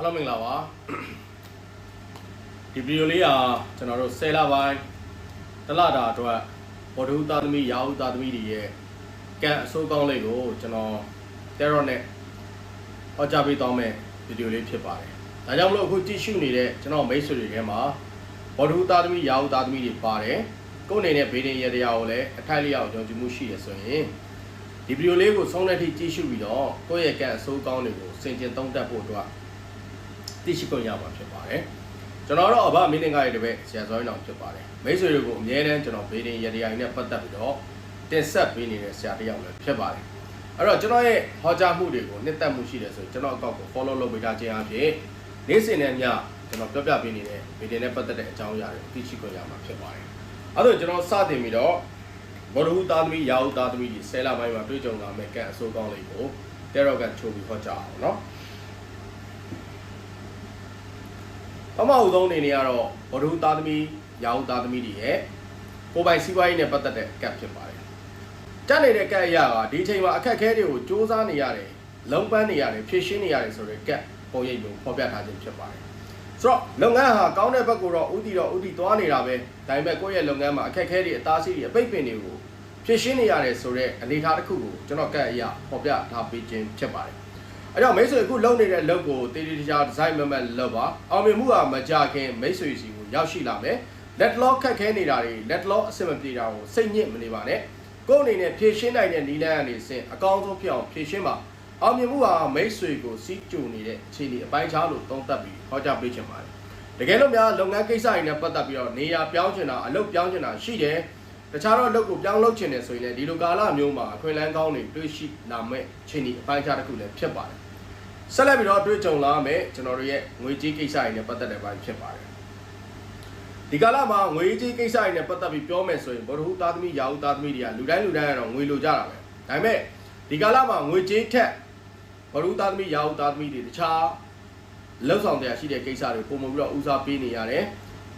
အားလုံးမင်္ဂလာပါဒီဗီဒီယိုလေးဟာကျွန်တော်တို့10လပိုင်းတစ်လတာအတွက်ဘော်ဒူသားသမီးရာဟုသားသမီးတွေရဲ့ကံအဆိုးကောင်းလေးကိုကျွန်တော် Terror နဲ့ဟောကြားပေးသွားမယ်ဗီဒီယိုလေးဖြစ်ပါတယ်ဒါကြောင့်မလို့အခုကြည့်ရှုနေတဲ့ကျွန်တော်မိတ်ဆွေတွေထဲမှာဘော်ဒူသားသမီးရာဟုသားသမီးတွေပါတယ်ကိုယ့်အနေနဲ့ဘေးဒင်ရတရားကိုလည်းအထိုက်လျောက်ယုံကြည်မှုရှိရဆိုရင်ဒီဗီဒီယိုလေးကိုဆုံးတဲ့အထိကြည့်ရှုပြီးတော့ကိုယ့်ရဲ့ကံအဆိုးကောင်းတွေကိုစင်ကြင်သုံးသပ်ဖို့အတွက် သိရှိခွင့်ရမှာဖြစ်ပါတယ်ကျွန်တော်တော့အဘမင်းတင်ကားရဲ့တပည့်ဆရာဇောင်းအောင်ဖြစ်ပါတယ်မိတ်ဆွေတွေကိုအမြဲတမ်းကျွန်တော်ဘေးတင်ရတရားနဲ့ပတ်သက်ပြီးတော့တင်ဆက်ပေးနေတဲ့ဆရာတစ်ယောက်လည်းဖြစ်ပါတယ်အဲ့တော့ကျွန်တော်ရဲ့ဟောကြားမှုတွေကိုနှစ်သက်မှုရှိတယ်ဆိုရင်ကျွန်တော်အကောက်ကို follow လုပ်ပေးထားခြင်းအပြင်နေ့စဉ်နဲ့ညကျွန်တော်ပြောပြပေးနေတဲ့ဘေးတင်နဲ့ပတ်သက်တဲ့အကြောင်းအရာတွေသိရှိခွင့်ရမှာဖြစ်ပါတယ်အဲ့တော့ကျွန်တော်စတင်ပြီးတော့ဘောရဟုသားသမီးရာဟုသားသမီးကြီးဆယ်လပိုင်းမှာတွေ့ကြုံလာမယ့်ကံအဆိုးကောင်းလေးကိုတဲရော့ကန်ချိုးပြီးဟောကြားအောင်နော် ပ မအုပ်ဆုံးအနေနဲ့ကတော့ဘဒုသားသမီးရာဟုသားသမီးတွေရဲ့ကိုယ်ပိုင်စီးပွားရေးနဲ့ပတ်သက်တဲ့ကတ်ဖြစ်ပါတယ်။တက်နေတဲ့ကတ်အရာကဒီအချိန်မှာအခက်အခဲတွေကိုစ조사နေရတယ်၊လုံပန်းနေရတယ်၊ဖြည့်ရှင်းနေရတယ်ဆိုတဲ့ကတ်ပုံရိပ်ကိုဖော်ပြထားခြင်းဖြစ်ပါတယ်။ဆိုတော့လုပ်ငန်းဟာကောင်းတဲ့ဘက်ကိုတော့ဥတီတော့ဥတီသွားနေတာပဲ။ဒါပေမဲ့ကိုယ့်ရဲ့လုပ်ငန်းမှာအခက်အခဲတွေအသားစီးတွေအပိတ်ပင်တွေကိုဖြည့်ရှင်းနေရတယ်ဆိုတဲ့အနေအထားတစ်ခုကိုကျွန်တော်ကတ်အရာဖော်ပြထားပေးခြင်းဖြစ်ပါတယ်။ အဲ့တော့မိတ်ဆွေအခုလုပ်နေတဲ့လုပ်ကိုတေးတေးကြဒီဇိုင်းမမတ်လုပ်ပါအောင်မြင်မှုကမကြခင်မိတ်ဆွေစီကိုရောက်ရှိလာမယ်လက်လောခက်ခဲနေတာတွေလက်လောအဆင်မပြေတာကိုစိတ်ညစ်မနေပါနဲ့ကိုယ့်အနေနဲ့ဖြည့်ရှင်းနိုင်တဲ့နီလန်းအနေစင်အကောင်းဆုံးဖြစ်အောင်ဖြည့်ရှင်းပါအောင်မြင်မှုဟာမိတ်ဆွေကိုစီးကြုံနေတဲ့အခြေအနေအပိုင်းခြားလို့သုံးသပ်ပြီးဟောကြားပေးချင်ပါတယ်တကယ်လို့များလုပ်ငန်းကိစ္စတွေနဲ့ပတ်သက်ပြီးတော့နေရာပြောင်းချင်တာအလုပ်ပြောင်းချင်တာရှိတယ် တခြားတော့အလုပ်ကိုပြောင်းလုပ်ချင်တယ်ဆိုရင်လည်းဒီလိုကာလမျိုးမှာအခွင့်အလမ်းကောင်းတွေတွေ့ရှိလာမဲ့အခြေအနေအပိုင်းခြားတစ်ခုလည်းဖြစ်ပါတယ်ဆက်လက်ပြီးတော့တွေ့ကြုံလာမယ်ကျွန်တော်တို့ရဲ့ငွေကြေးကိစ္စတွေနဲ့ပတ်သက်တဲ့ပိုင်းဖြစ်ပါတယ်ဒီကာလမှာငွေကြေးကိစ္စတွေနဲ့ပတ်သက်ပြီးပြောမယ်ဆိုရင်ဘောဓဟုသားသမီးရာဟုသားသမီးတွေကလူတိုင်းလူတိုင်းကတော့ငွေလိုကြတာပဲဒါပေမဲ့ဒီကာလမှာငွေကြေးထက်ဘောဓဟုသားသမီးရာဟုသားသမီးတွေတခြားလှုပ်ဆောင်တရားရှိတဲ့ကိစ္စတွေပုံမှန်ပြီးတော့ဦးစားပေးနေရတယ်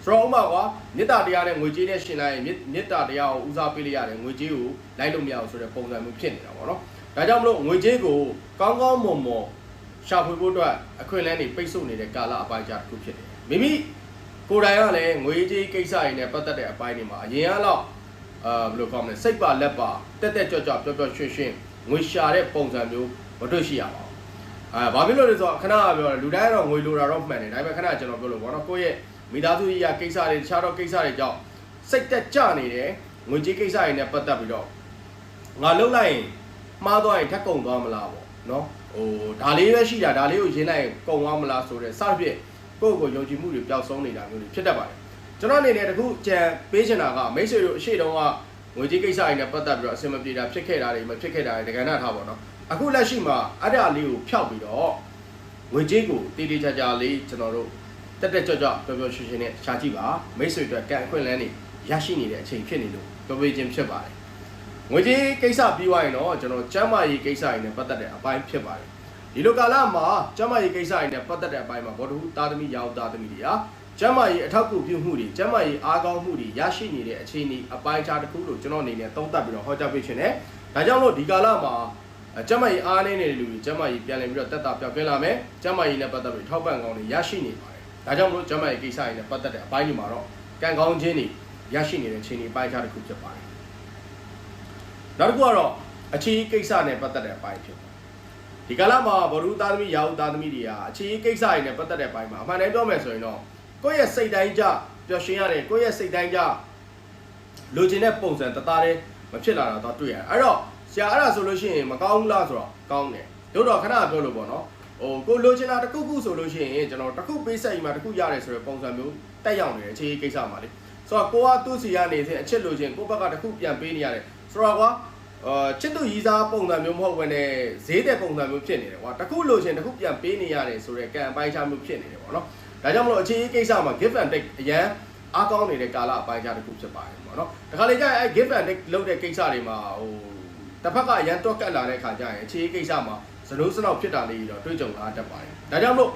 ဆိုတော့ဥပမာကွာမေတ္တာတရားနဲ့ငွေကြေးနဲ့ရှင်လိုက်ရင်မေတ္တာတရားကိုဦးစားပေးလိုက်ရတယ်ငွေကြေးကိုလိုက်လို့မရအောင်ဆိုတဲ့ပုံစံမျိုးဖြစ်နေတာပေါ့နော်ဒါကြောင့်မလို့ငွေကြေးကိုကောင်းကောင်းမွန်မွန်ရှာဖွေဖို့အတွက်အခွင့်အလမ်းတွေပိတ်ဆို့နေတဲ့ကာလအပိုင်းကြားတစ်ခုဖြစ်တယ်။မိမိကိုယ်တိုင်ကလည်းငွေကြေးကိစ္စတွေနဲ့ပတ်သက်တဲ့အပိုင်းတွေမှာအရင်ကတော့အာဘယ်လိုကောင်းမလဲစိတ်ပါလက်ပါတက်တက်ကြွကြွပျော်ပျော်ရွှင်ရွှင်ငွေရှာတဲ့ပုံစံမျိုးမတွေ့ရှိရပါဘူး။အာဘာဖြစ်လို့လဲဆိုတော့ခဏကပြောတယ်လူတိုင်းကတော့ငွေလိုတာတော့မှန်တယ်ဒါပေမဲ့ခဏကျွန်တော်ပြောလို့ပေါ့နော်ကိုယ့်ရဲ့ မိသားစုရေးရာကိစ္စတွေတခြားတော့ကိစ္စတွေကြောင့်စိတ်တက်ကြနေတယ်ငွေကြေးကိစ္စတွေနဲ့ပတ်သက်ပြီးတော့ငါလှုပ်လိုက်ရင်မှားသွားရင်ထက်ကုန်သွားမလားပေါ့နော်ဟိုဒါလေးပဲရှိတာဒါလေးကိုရင်းလိုက်ရင်ကုံသွားမလားဆိုတဲ့စသဖြင့်ကိုယ့်ကိုယ်ယုံကြည်မှုတွေပျောက်ဆုံးနေတာမျိုးတွေဖြစ်တတ်ပါတယ်ကျွန်တော်အနေနဲ့တခုကြံပေးချင်တာကမိတ်ဆွေတို့အရှိတုန်းကငွေကြေးကိစ္စတွေနဲ့ပတ်သက်ပြီးတော့အဆင်မပြေတာဖြစ်ခဲ့တာတွေမဖြစ်ခဲ့တာတွေတကယ်နာထားပါတော့အခုလက်ရှိမှာအဲ့ဒါလေးကိုဖျောက်ပြီးတော့ငွေကြေးကိုတေးတေးချာချာလေးကျွန်တော်တို့ တက်တက်ကြွကြွပျော်ပျော်ရွှင်ရွှင်နဲ့ရှာကြည့်ပါမိတ်ဆွေတို့ကံအခွင့်အလမ်းတွေရရှိနေတဲ့အချိန်ဖြစ်နေလို့ပြောပေးခြင်းဖြစ်ပါတယ်ငွေကြေးကိစ္စပြီးသွားရင်တော့ကျွန်တော်ကျမ်းမာရေးကိစ္စတွေနဲ့ပတ်သက်တဲ့အပိုင်းဖြစ်ပါတယ်ဒီလိုကာလမှာကျမကြီးကိစ္စတွေနဲ့ပတ်သက်တဲ့အပိုင်းမှာဘောဓဟုသားသမီးရာဟုသားသမီးတွေဟာကျမကြီးအထောက်အကူပြုမှုတွေကျမကြီးအားကောင်းမှုတွေရရှိနေတဲ့အခြေအနေအပိုင်းခြားတစ်ခုလို့ကျွန်တော်အနေနဲ့သုံးသပ်ပြီးတော့ဟောကြားပေးခြင်းနဲ့ဒါကြောင့်လို့ဒီကာလမှာကျမကြီးအားနည်းနေတဲ့လူတွေကျမကြီးပြန်လည်ပြီးတော့တက်တာပြောက်ကင်းလာမယ်ကျမကြီးနဲ့ပတ်သက်ပြီးထောက်ပံ့ကောင်းတွေရရှိနေပါတယ် ဒါကြောင့်မလို့ကျမကြီးကိစ္စတွေနဲ့ပတ်သက်တဲ့အပိုင်းဒီမှာတော့ကံကောင်းခြင်းတွေရရှိနေတဲ့အခြေအနေအပိုင်းခြားတစ်ခုဖြစ်ပါတယ်နောက်တစ်ခုကတော့အခြေကိစ္စနဲ့ပတ်သက်တဲ့အပိုင်းဖြစ်ပါတယ်ဒီကာလမှာဘရူသားသမီးရာဟုသားသမီးတွေဟာအခြေအကိစ္စတွေနဲ့ပတ်သက်တဲ့ဘိုင်းမှာအမှန်တမ်းပြောမယ်ဆိုရင်တော့ကိုယ့်ရဲ့စိတ်တိုင်းကြပျော်ရွှင်ရတယ်ကိုယ့်ရဲ့စိတ်တိုင်းကြလိုချင်တဲ့ပုံစံတသားတည်းမဖြစ်လာတာတော့တွေ့ရတယ်အဲ့တော့ဆရာအဲ့ဒါဆိုလို့ရှိရင်မကောင်းဘူးလားဆိုတော့ကောင်းတယ်တို့တော့ခဏပြောလို့ပေါ့နော် ဟိုကိုလိုချင်တာတစ်ခုခုဆိုလို့ရှိရင်ကျွန်တော်တစ်ခုပေးဆက်ရင်မှတစ်ခုရတယ်ဆိုတဲ့ပုံစံမျိုးတက်ရောက်နေတယ်အခြေအကိစ္စမှာလေဆိုတော့ကိုကသူ့စီကနေစဉ်အချက်လိုချင်ကိုယ့်ဘက်ကတစ်ခုပြန်ပေးနေရတယ်ဆိုတော့ကွာအာချစ်သူရီးစားပုံစံမျိုးမဟုတ်ဘဲနဲ့ဈေးတဲ့ပုံစံမျိုးဖြစ်နေတယ်ကွာတခုလိုချင်တခုပြန်ပေးနေရတယ်ဆိုတော့ကံအပိုင်းခြားမျိုးဖြစ်နေတယ်ပေါ့နော်ဒါကြောင့်မလို့အခြေအကိစ္စမှာ give and take အရန်အားကောင်းနေတဲ့ကာလအပိုင်းခြားတစ်ခုဖြစ်ပါတယ်ပေါ့နော်ဒါခါလေကျရင်အဲ give and take လုပ်တဲ့ကိစ္စတွေမှာဟိုတစ်ဖက်ကအရန်တွက်ကတ်လာတဲ့ခါကျရင်အခြေအကိစ္စမှာ စလို့စနောက်ဖြစ်တာလေးတော့တွေ့ကြုံလာတတ်ပါတယ်ဒါကြောင့်မလို့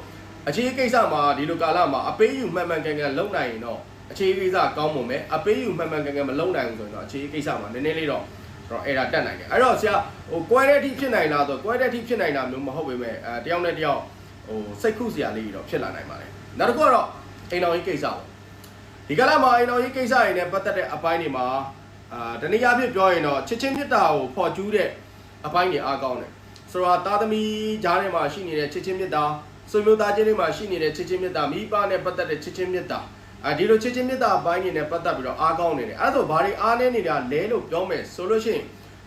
အခြေအကိစ္စမှာဒီလိုကာလမှာအပေးယူမှန်မှန်ကန်ကန်လုပ်နိုင်ရင်တော့အခြေအကိစ္စကောင်းမွန်မယ်အပေးယူမှန်မှန်ကန်ကန်မလုပ်နိုင်ဘူးဆိုရင်တော့အခြေအကိစ္စမှာနည်းနည်းလေးတော့တော့အဲ့ဒါတက်နိုင်တယ်အဲ့တော့ဆရာဟိုကွဲတဲ့အထိဖြစ်နိုင်လားဆိုကွဲတဲ့အထိဖြစ်နိုင်တာမျိုးမဟုတ်ပေမဲ့အဲတယောက်နဲ့တယောက်ဟဟိုစိတ်ခုစရာလေးတွေတော့ဖြစ်လာနိုင်ပါတယ်နောက်တစ်ခုကတော့အိမ်တော်ကြီးကိစ္စပေါ့ဒီကလာမှာအိမ်တော်ကြီးကိစ္စတွေနဲ့ပတ်သက်တဲ့အပိုင်းတွေမှာအာတနည်းအားဖြင့်ပြောရင်တော့ချစ်ချင်းမြတ်တာကိုဖော်ကျူးတဲ့အပိုင်းတွေအားကောင်းတယ် ဆိုတော့သားသမီးကြားထဲမှာရှိနေတဲ့ချစ်ချင်းမြတ်တာဆွေမျိုးသားချင်းတွေမှာရှိနေတဲ့ချစ်ချင်းမြတ်တာမိဘနဲ့ပတ်သက်တဲ့ချစ်ချင်းမြတ်တာအဲဒီလိုချစ်ချင်းမြတ်တာအပိုင်းတွေနဲ့ပတ်သက်ပြီးတော့အားကောင်းနေတယ်အဲ့ဒါဆိုဘာတွေအားနေနေတာလဲလို့ပြောမယ်ဆိုလို့ရှိရင်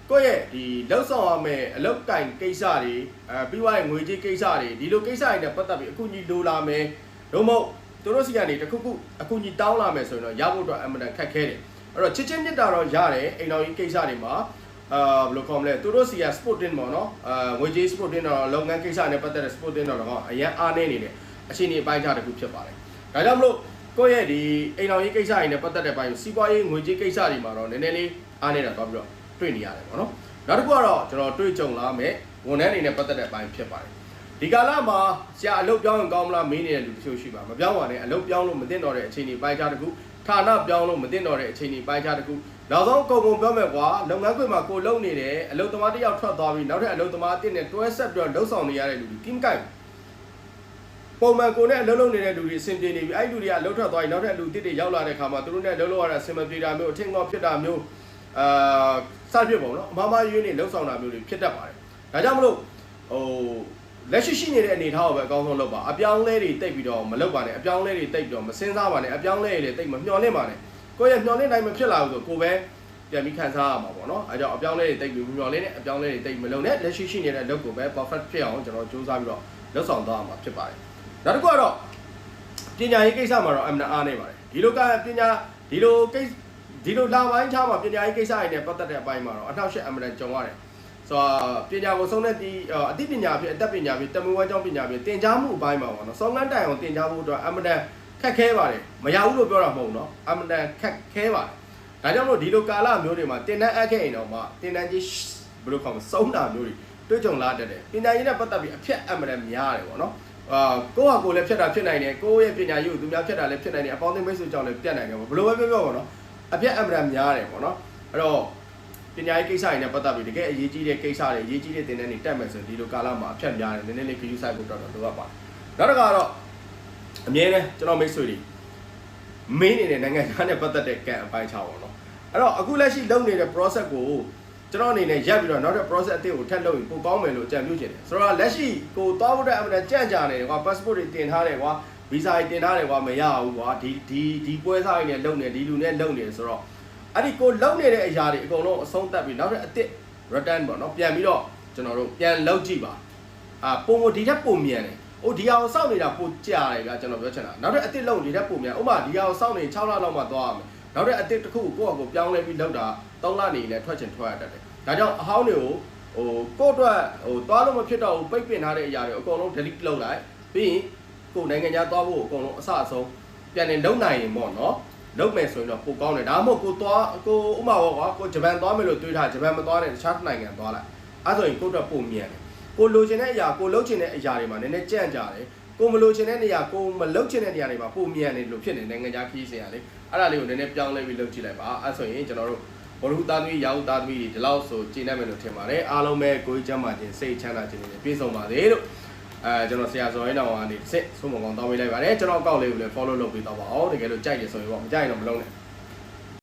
ကိုယ့်ရဲ့ဒီလောက်ဆောင်ရမယ့်အလောက်ကင်ကိစ္စတွေအဲပြီးသွားရင်ငွေကြေးကိစ္စတွေဒီလိုကိစ္စတွေနဲ့ပတ်သက်ပြီးအခုညီလိုလာမယ်တို့မဟုတ်သူတို့စီကနေတခုခုအခုညီတောင်းလာမယ်ဆိုရင်တော့ရဖို့အတွက်အမှန်တန်ခက်ခဲတယ်အဲ့တော့ချစ်ချင်းမြတ်တာတော့ရတယ်အိမ်တော်ကြီးကိစ္စတွေမှာ အာဘယ်လိုခေါ်မလဲသူတို့စီက sporting ပေါ့နော်အာငွေကြေး sporting တော့လုပ်ငန်းကိစ္စနဲ့ပတ်သက်တဲ့ sporting တော့တော့အရင်အားနေနေတယ်အခြေအနေအပိုင်းခြားတစ်ခုဖြစ်ပါတယ်ဒါကြောင့်မလို့ကိုယ့်ရဲ့ဒီအိမ်တော်ကြီးကိစ္စတွေနဲ့ပတ်သက်တဲ့ပိုင်းစီးပွားရေးငွေကြေးကိစ္စတွေမှာတော့နည်းနည်းလေးအားနေတာတော့ပြီးတော့တွေ့နေရတယ်ပေါ့နော်နောက်တစ်ခုကတော့ကျွန်တော်တွေ့ကြုံလာမယ်ဝန်ထမ်းတွေနဲ့ပတ်သက်တဲ့အပိုင်းဖြစ်ပါတယ်ဒီကာလမှာဆရာအလုပ်ပြောင်းရင်ကောင်းမလားမေးနေတဲ့လူတချို့ရှိပါမပြောင်းပါနဲ့အလုပ်ပြောင်းလို့မသိတော့တဲ့အချိန်တွေပိုင်းခြားတစ်ခု ဌာနပြောင်းလို့မသိတော့တဲ့အချိန်တွေပိုင်းခြားတစ်ခုနောက်ဆုံးကုန်ကုန်ပြောမယ်ကွာလုပ်ငန်းခွင်မှာကိုလုံနေတယ်အလုပ်သမားတစ်ယောက်ထွက်သွားပြီးနောက်ထပ်အလုပ်သမားအစ်နဲ့တွဲဆက်ပြီးတော့လှုပ်ဆောင်နေရတဲ့လူတွေကင်းကိုက်ပုံမှန်ကိုနဲ့အလုပ်လုပ်နေတဲ့လူတွေအဆင်ပြေနေပြီအဲ့ဒီလူတွေကအလုပ်ထွက်သွားပြီးနောက်ထပ်လူတစ်တွေရောက်လာတဲ့ခါမှာသူတို့နဲ့လှုပ်လို့ရတာအဆင်မပြေတာမျိုးအထင်ကောဖြစ်တာမျိုးအာစဖြစ်ပုံနော်အမမရွေးနေလှုပ်ဆောင်တာမျိုးတွေဖြစ်တတ်ပါတယ်ဒါကြောင့်မလို့ဟို လက်ရှိရှိနေတဲ့အနေအထားကိုပဲအကောင်းဆုံးလုပ်ပါအပြောင်းလဲတွေတိတ်ပြီးတော့မလုပ်ပါနဲ့အပြောင်းလဲတွေတိတ်ပြီးတော့မစင်စားပါနဲ့အပြောင်းလဲတွေတိတ်မမျှော်လင့်ပါနဲ့ကိုယ့်ရဲ့မျှော်လင့်တိုင်းမဖြစ်လာဘူးဆိုကိုယ်ပဲပြန်ပြီးခံစားရမှာပေါ့နော်အဲကြောင့်အပြောင်းလဲတွေတိတ်ပြီးမမျှော်လင့်နဲ့အပြောင်းလဲတွေတိတ်မလုပ်နဲ့လက်ရှိရှိနေတဲ့လုပ်ကိုပဲ perfect ဖြစ်အောင်ကျွန်တော်စူးစမ်းပြီးတော့လုပ်ဆောင်သွားရမှာဖြစ်ပါတယ်နောက်တစ်ခုကတော့ပညာရေးကိစ္စမှာတော့အမှန်အားနေပါတယ်ဒီလိုကပညာဒီလိုကိစ္စဒီလိုလာပိုင်းချားမှာပညာရေးကိစ္စတွေနဲ့ပတ်သက်တဲ့အပိုင်းမှာတော့အထောက်အရှက်အမှန်တန်ကြုံရတယ် ဆိုတော့ပညာကိုဆုံးတဲ့ဒီအသိပညာဖြစ်အတတ်ပညာဖြစ်တမန်ဝမ်းကြောင်းပညာဖြစ်သင်ကြားမှုအပိုင်းမှာပေါ့နော်စောင်းကန်းတိုင်အောင်သင်ကြားဖို့အတွက်အမှန်တန်ခက်ခဲပါတယ်မရဘူးလို့ပြောတာမဟုတ်ဘူးနော်အမှန်တန်ခက်ခဲပါတယ်ဒါကြောင့်မလို့ဒီလိုကာလမျိုးတွေမှာတင်တန်းအပ်ခဲ့ရင်တော့မှတင်တန်းကြီးဘယ်လိုခေါ်မလဲစုံးတာမျိုးတွေတွေ့ကြုံလာတတ်တယ်ပညာရေးနဲ့ပတ်သက်ပြီးအဖြတ်အမှန်တန်များတယ်ပေါ့နော်အာကိုယ့်ဟာကိုယ်လည်းဖြတ်တာဖြစ်နိုင်တယ်ကိုယ့်ရဲ့ပညာရေးကိုသူများဖြတ်တာလည်းဖြစ်နိုင်တယ်အပေါင်းအသင်းမိတ်ဆွေကြောင့်လည်းပြတ်နိုင်တယ်ပေါ့ဘယ်လိုပဲပြောပြောပေါ့နော်အပြက်အမှန်များတယ်ပေါ့နော်အဲ့တော့ ပညာရေးကိစ္စတွေနဲ့ပတ်သက်ပြီးတကယ်အရေးကြီးတဲ့ကိစ္စတွေအရေးကြီးတဲ့သင်တန်းတွေတက်မယ်ဆိုရင်ဒီလိုကာလမှာအဖြတ်များတယ်နည်းနည်းလေးခရီးဆိုင်ဖို့တော့လိုအပ်ပါတယ်နောက်တစ်ခါတော့အမြဲတမ်းကျွန်တော်မိတ်ဆွေတွေမင်းနေတဲ့နိုင်ငံသားနဲ့ပတ်သက်တဲ့ကံအပိုင်းခြားပေါ့နော်အဲ့တော့အခုလက်ရှိလုပ်နေတဲ့ process ကိုကျွန်တော်အနေနဲ့ရပ်ပြီးတော့နောက်တဲ့ process အသစ်ကိုထပ်လုပ်ရင်ပိုကောင်းမယ်လို့အကြံပြုချင်တယ်ဆိုတော့လက်ရှိကိုသွားဖို့တဲ့အမှန်ကြံ့ကြာနေတယ်ကွာ passport တွေတင်ထားတယ်ကွာ visa တွေတင်ထားတယ်ကွာမရဘူးကွာဒီဒီဒီပွဲစားတွေနဲ့လုပ်နေဒီလူနဲ့လုပ်နေဆိုတော့ အဲ့ဒီကိုလုပ်နေတဲ့အရာတွေအကုန်လုံးအဆုံးသတ်ပြီးနောက်တဲ့အစ်စ် return ပေါ့နော်ပြန်ပြီးတော့ကျွန်တော်တို့ပြန်လုပ်ကြည့်ပါအာပုံမဒီထက်ပုံမြန်တယ်ဟိုဒီဟာကိုစောင့်နေတာပိုကြာတယ်ကကျွန်တော်ပြောချင်တာနောက်တဲ့အစ်စ်လုံးဒီထက်ပုံမြန်ဥပမာဒီဟာကိုစောင့်နေ6လလောက်မှသွားရမယ်နောက်တဲ့အစ်စ်တစ်ခုကိုကိုယ့်အကိုပြောင်းလဲပြီးလုပ်တာ3လနေနဲ့ထွက်ချင်ထွက်ရတတ်တယ်ဒါကြောင့်အဟောင်းတွေကိုဟိုကိုယ့်အတွက်ဟိုသွားလို့မဖြစ်တော့ဘူးပိတ်ပင်ထားတဲ့အရာတွေအကုန်လုံး delete လုပ်လိုက်ပြီးရင်ကိုယ်နိုင်ငံခြားသွားဖို့အကုန်လုံးအဆအဆုံးပြန်နေလုံနိုင်ရင်ပေါ့နော် လုံမယ်ဆိုရင်တော့ပိုကောင်းတယ်ဒါမှမဟုတ်ကိုသွားကိုဥမာပေါ့ကွာကိုဂျပန်သွားမယ်လို့တွေးထားဂျပန်မသွားနဲ့တခြားနိုင်ငံသွားလိုက်အဲဆိုရင်ကိုယ့်အတွက်ပုံမြန်တယ်ကိုလိုချင်တဲ့အရာကိုလှုပ်ချင်တဲ့အရာတွေမှာနည်းနည်းကြံ့ကြတယ်ကိုမလိုချင်တဲ့နေရာကိုမလှုပ်ချင်တဲ့နေရာတွေမှာပုံမြန်တယ်လို့ဖြစ်နေနိုင်ငံခြားခီးစင်ရလေအဲ့ဒါလေးကိုနည်းနည်းပြောင်းလဲပြီးလှုပ်ကြည့်လိုက်ပါအဲဆိုရင်ကျွန်တော်တို့ဘရုသားသမီးရာဟုသားသမီးတွေဒီလောက်ဆိုကျင်းနိုင်မယ်လို့ထင်ပါတယ်အားလုံးပဲကိုယ်ကျမ်းမာခြင်းစိတ်ချမ်းသာခြင်းတွေပြည့်စုံပါစေလို့ အဲကျွန်တော်ဆရာဇော်ရဲတောင်ကနေစစ်ဆုံးမကောင်းတောင်းပေးလိုက်ပါတယ်ကျွန်တော်အကောက်လေးကိုလည်း follow လုပ်ပေးတော့ပါအောင်တကယ်လို့ကြိုက်ရဆိုရင်ပေါ့မကြိုက်ရင်တော့မလုပ်နဲ့